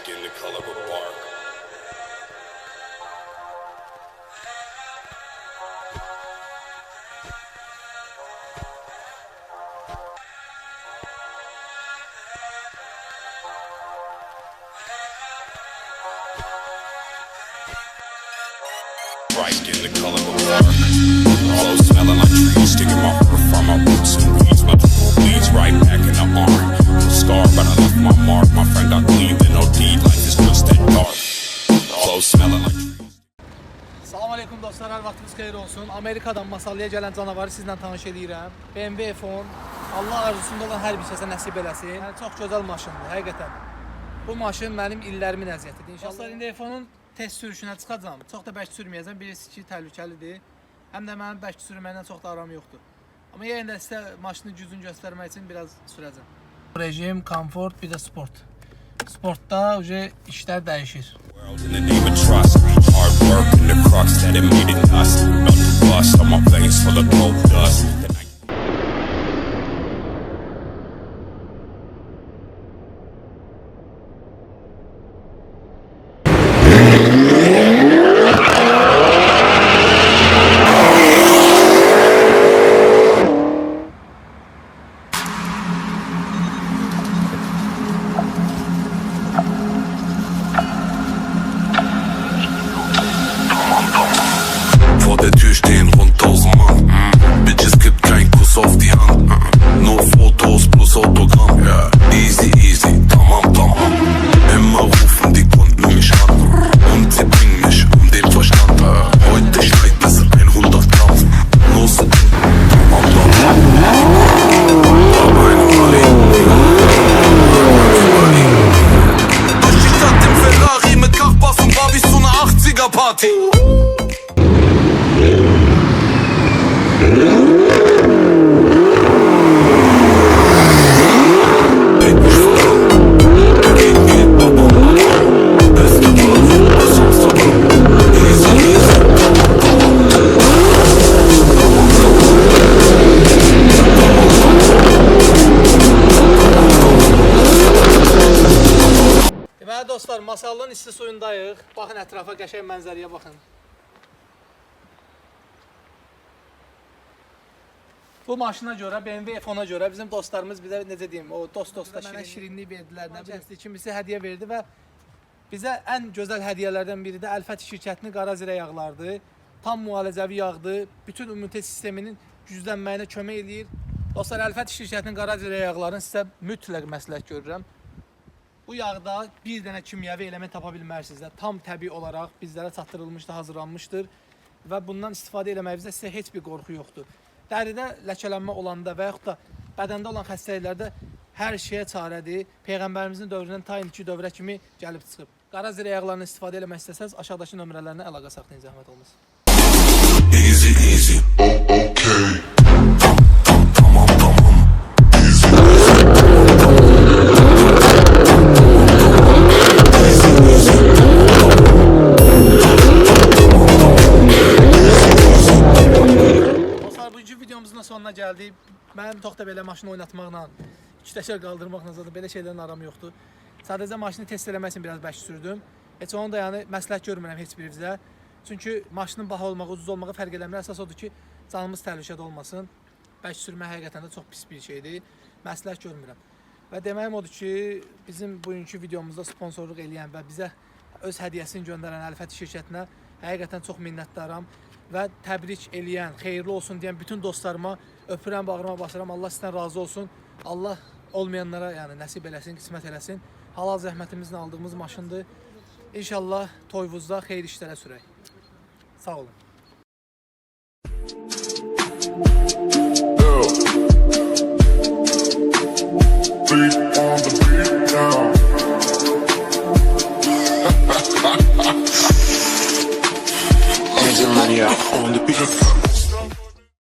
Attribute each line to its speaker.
Speaker 1: Skin the color of bark. Bright skin the color of bark. Clothes smelling like trees, sticking my earth from my roots and weeds. My bleeds right back in the arm. Scar, but I left my mark. My friend clean, then no deed. Life is just that dark. Clothes smelling like.
Speaker 2: Salam aleykum dostlar, hər vaxtınız xeyir olsun. Amerikadan masallıya gələn canavarı sizlə tanış edirəm. BMW F10. Allah arzusunda olan hər bir kəsə nəsib eləsin. Yəni, çox gözəl maşındır, həqiqətən. Bu maşın mənim illərimin əziyyətidir. İnşallah. Dostlar, indi F10-un test sürüşünə çıxacağam. Çox da bərk sürməyəcəm. Birisi ki, təhlükəlidir. Həm də mənim bərk sürməklə çox da aram yoxdur. Amma yenə də sizə maşının gücünü göstərmək üçün biraz sürəcəm. Rejim, komfort, bir də sport. Sportda uje işlər dəyişir.
Speaker 1: Hard work and the crux that it made it us. Melt the bust on my veins full of gold dust.
Speaker 3: Der Tür stehen rund 1000 Mann. Mm. Bitches gibt kein Kuss auf die Hand. Mm. Nur Fotos plus Autogramm. Ja. Easy, easy,
Speaker 2: Deməli dostlar, masallın isti suyundayıq. Baxın ətrafa, qəşəng mənzərəyə baxın. Bu maşına görə, BMW F10-a görə bizim dostlarımız bizə necə deyim, o dost dosta mənə şirinlik verdilər, nə bilim, kimisi hədiyyə verdi və bizə ən gözəl hədiyyələrdən biri də Əlfət şirkətinin qara zirə yağlardır. Tam müalicəvi yağdır. Bütün immunitet sisteminin güclənməyinə kömək eləyir. Dostlar, Əlfət şirkətinin qara zirə yağlarını sizə mütləq məsləhət görürəm. Bu yağda bir dənə kimyəvi element tapa bilmərsiniz də. Tam təbii olaraq bizlərə çatdırılmışdır, hazırlanmışdır və bundan istifadə eləməyinizdə sizə heç bir qorxu yoxdur. Dəridə ləkələnmə olanda və yaxud da bədəndə olan xəstəliklərdə hər şeyə çarədir. Peyğəmbərimizin dövründən ta indiki dövrə kimi gəlib çıxıb. Qara zirə yağlarını istifadə eləmək istəsəz aşağıdakı nömrələrlə əlaqə saxlayın zəhmət olmasa. Gəldik. Mənim çox da belə maşını oynatmaqla, üç təkər qaldırmaqla zaten belə şeylərin aram yoxdur. Sadəcə maşını test eləmək üçün biraz bərk sürdüm. Heç onu da yəni məsləhət görmürəm heç birinizə. Çünki maşının baha olmağı, ucuz olmağı fərq eləmir. Əsas odur ki, canımız təhlükədə olmasın. Bərk sürmək həqiqətən də çox pis bir şeydir. Məsləhət görmürəm. Və deməyim odur ki, bizim bugünkü videomuzda sponsorluq eləyən və bizə öz hədiyyəsini göndərən Əlfət şirkətinə həqiqətən çox minnətdaram və təbrik eləyən, xeyirli olsun deyən bütün dostlarıma öpürəm, bağrıma basıram. Allah sizdən razı olsun. Allah olmayanlara yəni nəsib eləsin, qismət eləsin. Halal zəhmətimizlə aldığımız maşındır. İnşallah toyvuzda xeyir işlərə sürək. Sağ olun.
Speaker 4: beat